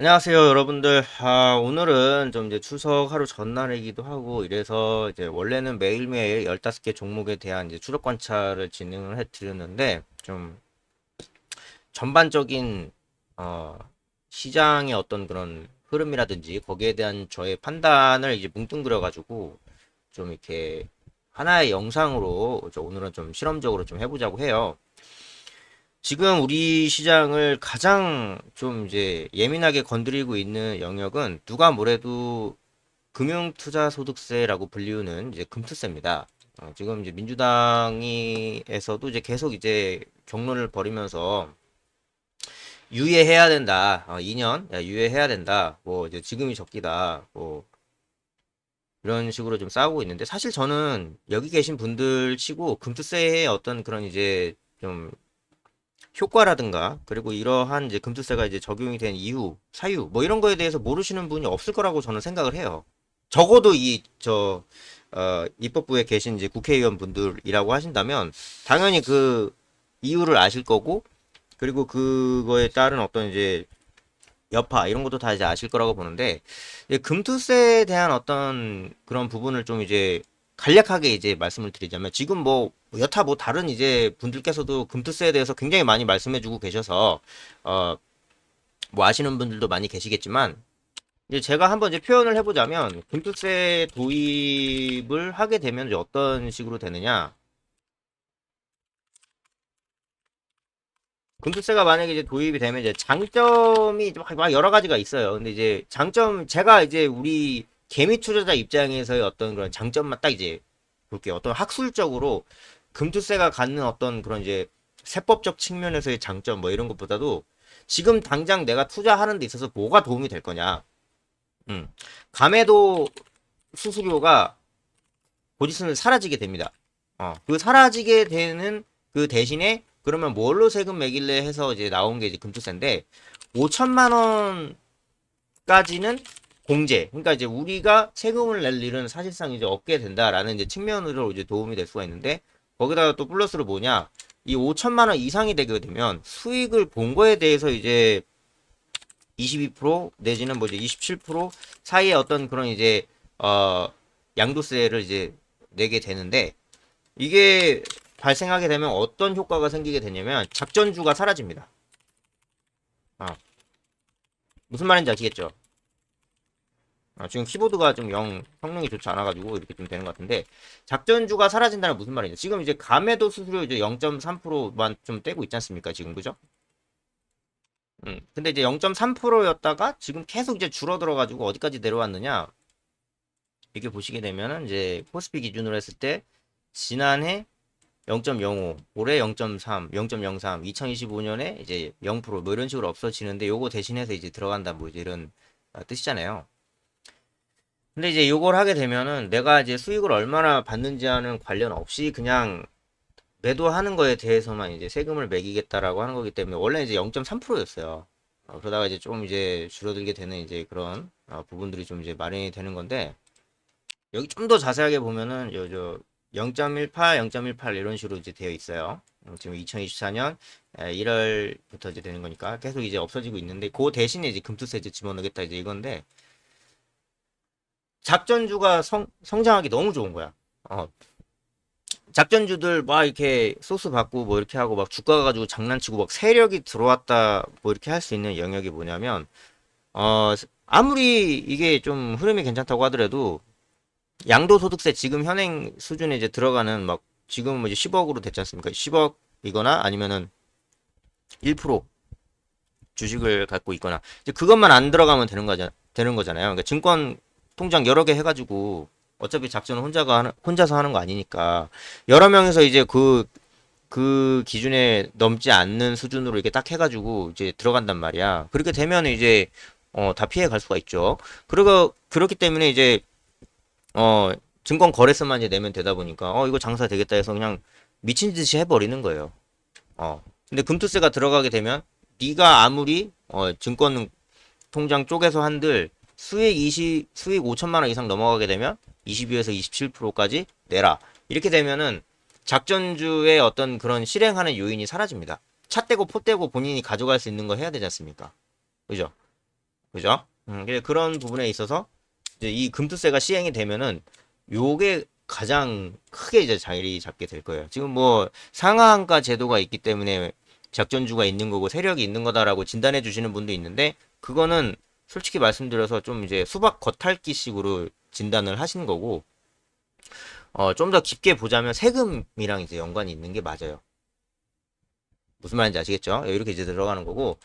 안녕하세요, 여러분들. 아, 오늘은 좀 이제 추석 하루 전날이기도 하고, 이래서 이제 원래는 매일매일 15개 종목에 대한 이제 추적 관찰을 진행을 해 드렸는데, 좀 전반적인, 어, 시장의 어떤 그런 흐름이라든지, 거기에 대한 저의 판단을 이제 뭉뚱그려 가지고, 좀 이렇게 하나의 영상으로 저 오늘은 좀 실험적으로 좀 해보자고 해요. 지금 우리 시장을 가장 좀 이제 예민하게 건드리고 있는 영역은 누가 뭐래도 금융투자소득세라고 불리우는 이제 금투세입니다. 어, 지금 이제 민주당이에서도 이제 계속 이제 경론을 벌이면서 유예해야 된다. 어, 2년 야, 유예해야 된다. 뭐 이제 지금이 적기다. 뭐 이런 식으로 좀 싸우고 있는데 사실 저는 여기 계신 분들 치고 금투세의 어떤 그런 이제 좀 효과라든가 그리고 이러한 이제 금투세가 이제 적용이 된 이유, 사유 뭐 이런 거에 대해서 모르시는 분이 없을 거라고 저는 생각을 해요. 적어도 이저 어, 입법부에 계신 이제 국회의원 분들이라고 하신다면 당연히 그 이유를 아실 거고 그리고 그거에 따른 어떤 이제 여파 이런 것도 다 이제 아실 거라고 보는데 금투세에 대한 어떤 그런 부분을 좀 이제 간략하게 이제 말씀을 드리자면 지금 뭐 여타 뭐 다른 이제 분들께서도 금투세에 대해서 굉장히 많이 말씀해주고 계셔서 어 뭐 아시는 분들도 많이 계시겠지만 이제 제가 한번 이제 표현을 해보자면 금투세 도입을 하게 되면 이제 어떤 식으로 되느냐 금투세가 만약에 이제 도입이 되면 이제 장점이 막막 여러 가지가 있어요. 근데 이제 장점 제가 이제 우리 개미 투자자 입장에서의 어떤 그런 장점만 딱 이제 볼게요. 어떤 학술적으로 금투세가 갖는 어떤 그런 이제 세법적 측면에서의 장점 뭐 이런 것보다도 지금 당장 내가 투자하는 데 있어서 뭐가 도움이 될 거냐. 음. 감해도 수수료가 곧 있으면 사라지게 됩니다. 어, 그 사라지게 되는 그 대신에 그러면 뭘로 세금 매길래 해서 이제 나온 게 이제 금투세인데 5천만 원까지는 공제. 그러니까 이제 우리가 세금을 낼 일은 사실상 이제 없게 된다라는 이제 측면으로 이제 도움이 될 수가 있는데 거기다가 또 플러스로 뭐냐? 이 5천만 원 이상이 되게 되면 수익을 본 거에 대해서 이제 22% 내지는 뭐 이제 27% 사이에 어떤 그런 이제 어 양도세를 이제 내게 되는데 이게 발생하게 되면 어떤 효과가 생기게 되냐면 작전주가 사라집니다. 아, 무슨 말인지 아시겠죠? 아, 지금 키보드가 좀 영 성능이 좋지 않아가지고 이렇게 좀 되는 것 같은데 작전주가 사라진다는 무슨 말이냐? 지금 이제 감해도 수수료 이제 0.3%만 좀 떼고 있지 않습니까? 지금 그죠? 음, 근데 이제 0.3%였다가 지금 계속 이제 줄어들어가지고 어디까지 내려왔느냐? 이렇게 보시게 되면은 이제 코스피 기준으로 했을 때 지난해 0.05, 올해 0.3, 0.03, 2025년에 이제 0%뭐 이런 식으로 없어지는데 요거 대신해서 이제 들어간다 뭐 이런 아, 뜻이잖아요. 근데 이제 요걸 하게 되면은 내가 이제 수익을 얼마나 받는지 하는 관련 없이 그냥 매도하는 거에 대해서만 이제 세금을 매기겠다라고 하는 거기 때문에 원래 이제 0.3%였어요. 어, 그러다가 이제 좀 이제 줄어들게 되는 이제 그런 어, 부분들이 좀 이제 마련이 되는 건데 여기 좀 더 자세하게 보면은 요 저 0.18, 0.18 이런 식으로 이제 되어 있어요. 음, 지금 2024년 1월부터 이제 되는 거니까 계속 이제 없어지고 있는데 그 대신에 이제 금투세 이제 집어넣겠다 이제 이건데 작전주가 성, 성장하기 너무 좋은 거야. 어. 작전주들 막 이렇게 소스 받고 뭐 이렇게 하고 막 주가 가지고 장난치고 막 세력이 들어왔다 뭐 이렇게 할 수 있는 영역이 뭐냐면 어 아무리 이게 좀 흐름이 괜찮다고 하더라도 양도소득세 지금 현행 수준에 이제 들어가는 막 지금 뭐 이제 10억으로 됐지 않습니까? 10억이거나 아니면은 1% 주식을 갖고 있거나 이제 그것만 안 들어가면 되는 거잖아 되는 거잖아요. 그러니까 증권 통장 여러 개 해가지고 어차피 작전은 혼자가 하는, 혼자서 하는 거 아니니까 여러 명에서 이제 그그 기준에 넘지 않는 수준으로 이렇게 딱 해가지고 이제 들어간단 말이야. 그렇게 되면 이제 어, 다 피해 갈 수가 있죠. 그리고 그렇기 때문에 이제 어, 증권 거래소만 이제 내면 되다 보니까 어, 이거 장사 되겠다 해서 그냥 미친 듯이 해버리는 거예요. 어. 근데 금투세가 들어가게 되면 네가 아무리 어, 증권 통장 쪽에서 한들 수익 20, 수익 5천만 원 이상 넘어가게 되면 22에서 27%까지 내라. 이렇게 되면은 작전주의 어떤 그런 실행하는 요인이 사라집니다. 차 떼고 포 떼고 본인이 가져갈 수 있는 거 해야 되지 않습니까? 그죠? 그죠? 음, 그런 부분에 있어서 이제 이 금투세가 시행이 되면은 요게 가장 크게 이제 자리 잡게 될 거예요. 지금 뭐 상하한가 제도가 있기 때문에 작전주가 있는 거고 세력이 있는 거다라고 진단해 주시는 분도 있는데 그거는 솔직히 말씀드려서 좀 이제 수박 겉핥기식으로 진단을 하신 거고 어, 좀 더 깊게 보자면 세금이랑 이제 연관이 있는 게 맞아요. 무슨 말인지 아시겠죠? 이렇게 이제 들어가는 거고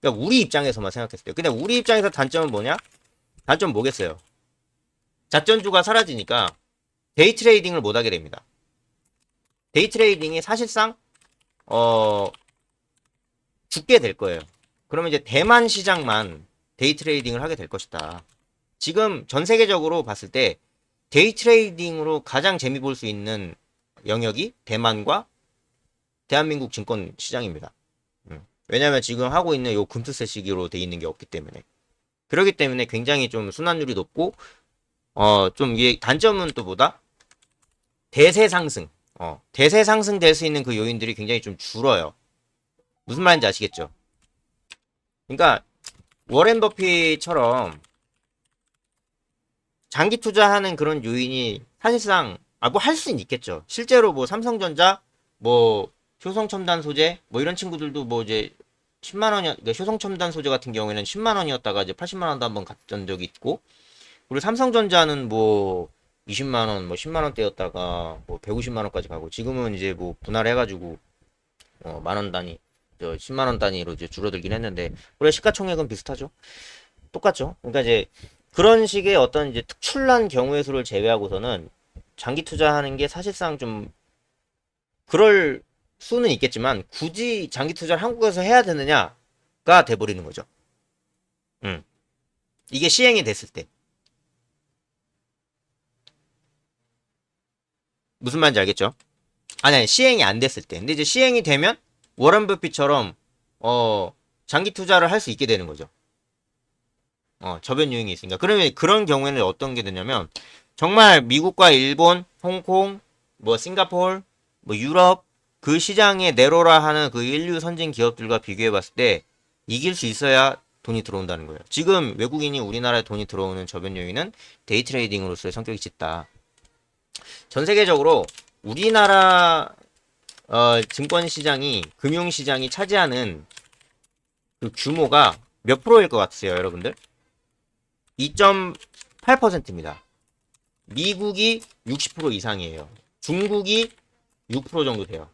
그러니까 우리 입장에서만 생각했을 때 근데 우리 입장에서 단점은 뭐냐? 단점 뭐겠어요? 작전주가 사라지니까 데이 트레이딩을 못 하게 됩니다. 데이 트레이딩이 사실상 어 죽게 될 거예요. 그러면 이제 대만 시장만 데이 트레이딩을 하게 될 것이다. 지금 전 세계적으로 봤을 때 데이 트레이딩으로 가장 재미 볼 수 있는 영역이 대만과 대한민국 증권 시장입니다. 음. 왜냐하면 지금 하고 있는 요 금투세 시기로 돼 있는 게 없기 때문에 그렇기 때문에 굉장히 좀 순환율이 높고 어 좀 이게 단점은 또 뭐다 대세 상승 어 대세 상승 될 수 있는 그 요인들이 굉장히 좀 줄어요. 무슨 말인지 아시겠죠? 그러니까 워렌 버핏처럼 장기 투자하는 그런 요인이 사실상 아 뭐 할 수는 있겠죠. 실제로 뭐 삼성전자 뭐 효성첨단 소재 뭐 이런 친구들도 뭐 이제 10만 원이 그러니까 효성첨단 소재 같은 경우에는 10만 원이었다가 이제 80만 원도 한번 갔던 적이 있고 그리고 삼성전자는 뭐 20만 원, 뭐 10만 원대였다가 뭐 150만 원까지 가고 지금은 이제 뭐 분할해 가지고 어, 만원 단위, 저 10만 원 단위로 이제 줄어들긴 했는데 원래 시가총액은 비슷하죠. 똑같죠. 그러니까 이제 그런 식의 어떤 이제 특출난 경우의 수를 제외하고서는 장기 투자하는 게 사실상 좀 그럴 수는 있겠지만 굳이 장기 투자를 한국에서 해야 되느냐가 돼버리는 거죠. 음. 이게 시행이 됐을 때. 무슨 말인지 알겠죠? 아니, 아니, 시행이 안 됐을 때. 근데 이제 시행이 되면 워런 버핏처럼 어, 장기 투자를 할 수 있게 되는 거죠. 어, 저변 유행이 있으니까. 그러면 그런 경우에는 어떤 게 되냐면 정말 미국과 일본, 홍콩, 뭐 싱가포르, 뭐 유럽 그 시장에 내로라 하는 그 인류 선진 기업들과 비교해 봤을 때 이길 수 있어야 돈이 들어온다는 거예요. 지금 외국인이 우리나라에 돈이 들어오는 저변 요인은 데이 트레이딩으로서의 성격이 짙다. 전 세계적으로 우리나라 어, 증권 시장이 금융 시장이 차지하는 그 규모가 몇 프로일 것 같으세요, 여러분들? 2.8%입니다. 미국이 60% 이상이에요. 중국이 6% 정도 돼요.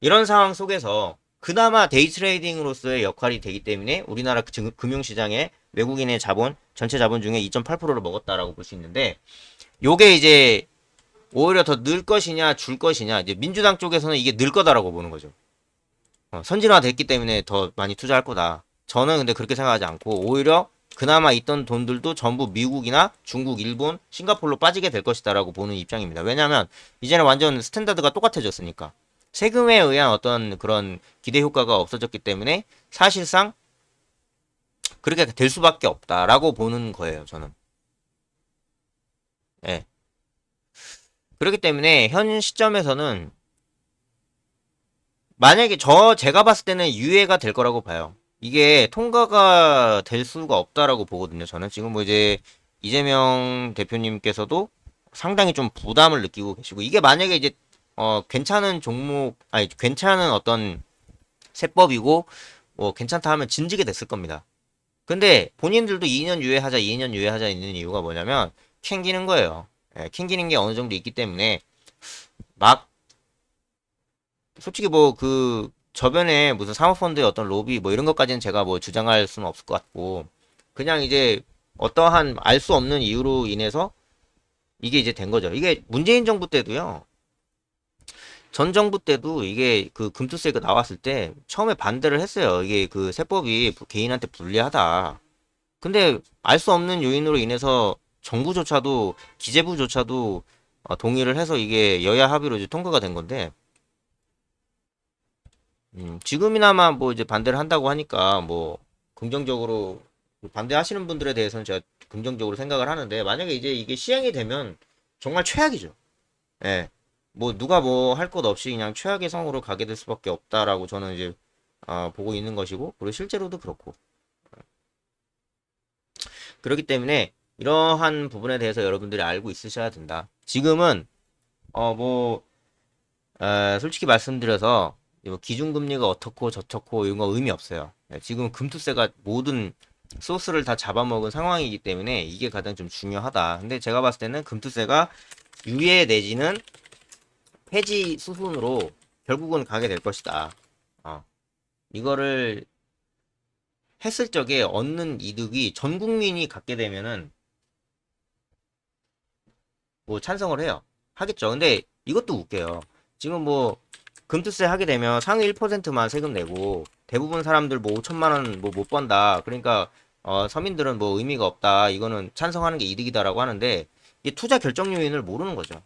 이런 상황 속에서 그나마 데이 트레이딩으로서의 역할이 되기 때문에 우리나라 그 증- 금융시장에 외국인의 자본, 전체 자본 중에 2.8%를 먹었다라고 볼 수 있는데 요게 이제 오히려 더 늘 것이냐 줄 것이냐 이제 민주당 쪽에서는 이게 늘 거다라고 보는 거죠. 어, 선진화됐기 때문에 더 많이 투자할 거다. 저는 근데 그렇게 생각하지 않고 오히려 그나마 있던 돈들도 전부 미국이나 중국, 일본, 싱가폴로 빠지게 될 것이다라고 보는 입장입니다. 왜냐하면 이제는 완전 스탠다드가 똑같아졌으니까 세금에 의한 어떤 그런 기대 효과가 없어졌기 때문에 사실상 그렇게 될 수밖에 없다라고 보는 거예요. 저는. 예. 그렇기 때문에 현 시점에서는 만약에 저 제가 봤을 때는 유예가 될 거라고 봐요. 이게 통과가 될 수가 없다라고 보거든요. 저는 지금 뭐 이제 이재명 대표님께서도 상당히 좀 부담을 느끼고 계시고 이게 만약에 이제 어 괜찮은 종목 아니 괜찮은 어떤 세법이고 뭐 괜찮다 하면 진지게 됐을 겁니다. 근데 본인들도 2년 유예하자 2년 유예하자 있는 이유가 뭐냐면 캥기는 거예요. 예, 캥기는 게 어느 정도 있기 때문에 막 솔직히 뭐 그 저변에 무슨 사모펀드의 어떤 로비 뭐 이런 것까지는 제가 뭐 주장할 수는 없을 것 같고 그냥 이제 어떠한 알 수 없는 이유로 인해서 이게 이제 된 거죠. 이게 문재인 정부 때도요. 전 정부 때도 이게 그 금투세가 나왔을 때 처음에 반대를 했어요. 이게 그 세법이 개인한테 불리하다. 근데 알 수 없는 요인으로 인해서 정부조차도 기재부조차도 어, 동의를 해서 이게 여야 합의로 이제 통과가 된 건데 음, 지금이나마 뭐 이제 반대를 한다고 하니까 뭐 긍정적으로 반대하시는 분들에 대해서는 제가 긍정적으로 생각을 하는데 만약에 이제 이게 시행이 되면 정말 최악이죠. 예. 뭐 누가 뭐 할 것 없이 그냥 최악의 상으로 가게 될 수밖에 없다라고 저는 이제 어, 보고 있는 것이고 그리고 실제로도 그렇고 그렇기 때문에 이러한 부분에 대해서 여러분들이 알고 있으셔야 된다. 지금은 어 뭐 솔직히 말씀드려서 뭐 기준금리가 어떻고 저렇고 이런 거 의미 없어요. 예, 지금 금투세가 모든 소스를 다 잡아먹은 상황이기 때문에 이게 가장 좀 중요하다. 근데 제가 봤을 때는 금투세가 유예 내지는 폐지 수순으로 결국은 가게 될 것이다. 어. 이거를 했을 적에 얻는 이득이 전 국민이 갖게 되면은 뭐 찬성을 해요. 하겠죠. 근데 이것도 웃겨요. 지금 뭐 금투세 하게 되면 상위 1%만 세금 내고 대부분 사람들 뭐 5천만 원 뭐 못 번다. 그러니까 어, 서민들은 뭐 의미가 없다. 이거는 찬성하는 게 이득이다라고 하는데 이 투자 결정 요인을 모르는 거죠.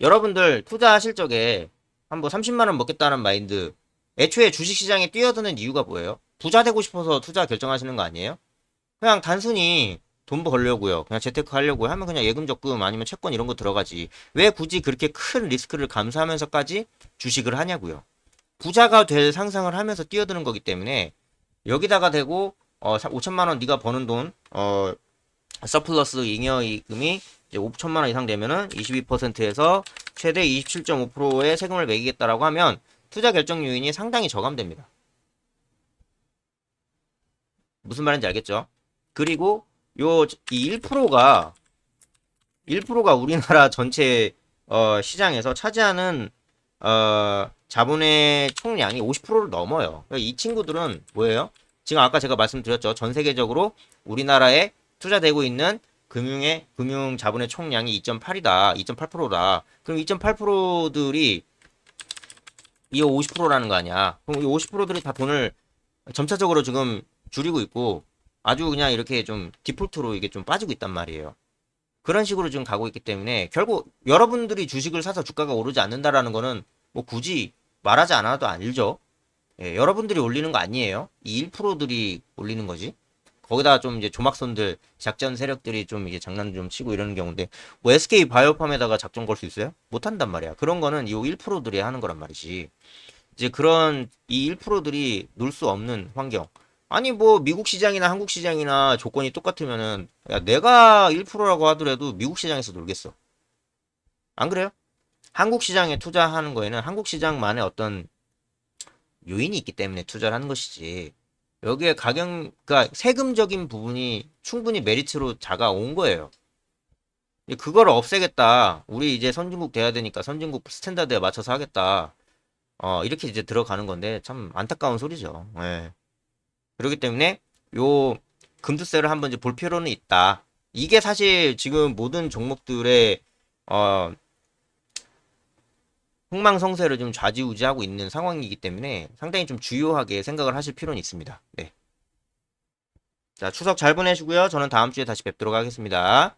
여러분들 투자하실 적에 한 뭐 30만 원 먹겠다는 마인드 애초에 주식 시장에 뛰어드는 이유가 뭐예요? 부자 되고 싶어서 투자 결정하시는 거 아니에요? 그냥 단순히 돈 벌려고요. 그냥 재테크 하려고 하면 그냥 예금 적금 아니면 채권 이런 거 들어가지. 왜 굳이 그렇게 큰 리스크를 감수하면서까지 주식을 하냐고요. 부자가 될 상상을 하면서 뛰어드는 거기 때문에 여기다가 대고 어 5천만 원 네가 버는 돈어 서플러스 잉여금이 이제 5천만 원 이상 되면은 22%에서 최대 27.5%의 세금을 매기겠다라고 하면 투자 결정 요인이 상당히 저감됩니다. 무슨 말인지 알겠죠? 그리고 요 이 1%가 1%가 우리나라 전체 어, 시장에서 차지하는 어, 자본의 총량이 50%를 넘어요. 그러니까 이 친구들은 뭐예요? 지금 아까 제가 말씀드렸죠. 전 세계적으로 우리나라에 투자되고 있는 금융의 금융 자본의 총량이 2.8이다. 2.8%다. 그럼 2.8%들이 이 50%라는 거 아니야. 그럼 이 50%들이 다 돈을 점차적으로 지금 줄이고 있고 아주 그냥 이렇게 좀 디폴트로 이게 좀 빠지고 있단 말이에요. 그런 식으로 지금 가고 있기 때문에 결국 여러분들이 주식을 사서 주가가 오르지 않는다라는 거는 뭐 굳이 말하지 않아도 알죠. 예, 여러분들이 올리는 거 아니에요. 이 1%들이 올리는 거지. 거기다가 좀 이제 조막손들, 작전 세력들이 좀 이제 장난 좀 치고 이러는 경우인데, 뭐 SK 바이오팜에다가 작전 걸 수 있어요? 못 한단 말이야. 그런 거는 이 1%들이 하는 거란 말이지. 이제 그런 이 1%들이 놀 수 없는 환경. 아니 뭐 미국 시장이나 한국 시장이나 조건이 똑같으면은 야 내가 1%라고 하더라도 미국 시장에서 놀겠어. 안 그래요? 한국 시장에 투자하는 거에는 한국 시장만의 어떤 요인이 있기 때문에 투자를 하는 것이지. 여기에 가격, 그러니까 세금적인 부분이 충분히 메리트로 다가온 거예요. 그걸 없애겠다. 우리 이제 선진국 돼야 되니까 선진국 스탠다드에 맞춰서 하겠다. 어, 이렇게 이제 들어가는 건데 참 안타까운 소리죠. 예. 그렇기 때문에 요 금투세를 한번 이제 볼 필요는 있다. 이게 사실 지금 모든 종목들의 어 흥망성쇠를 좀 좌지우지하고 있는 상황이기 때문에 상당히 좀 주요하게 생각을 하실 필요는 있습니다. 네. 자, 추석 잘 보내시고요. 저는 다음 주에 다시 뵙도록 하겠습니다.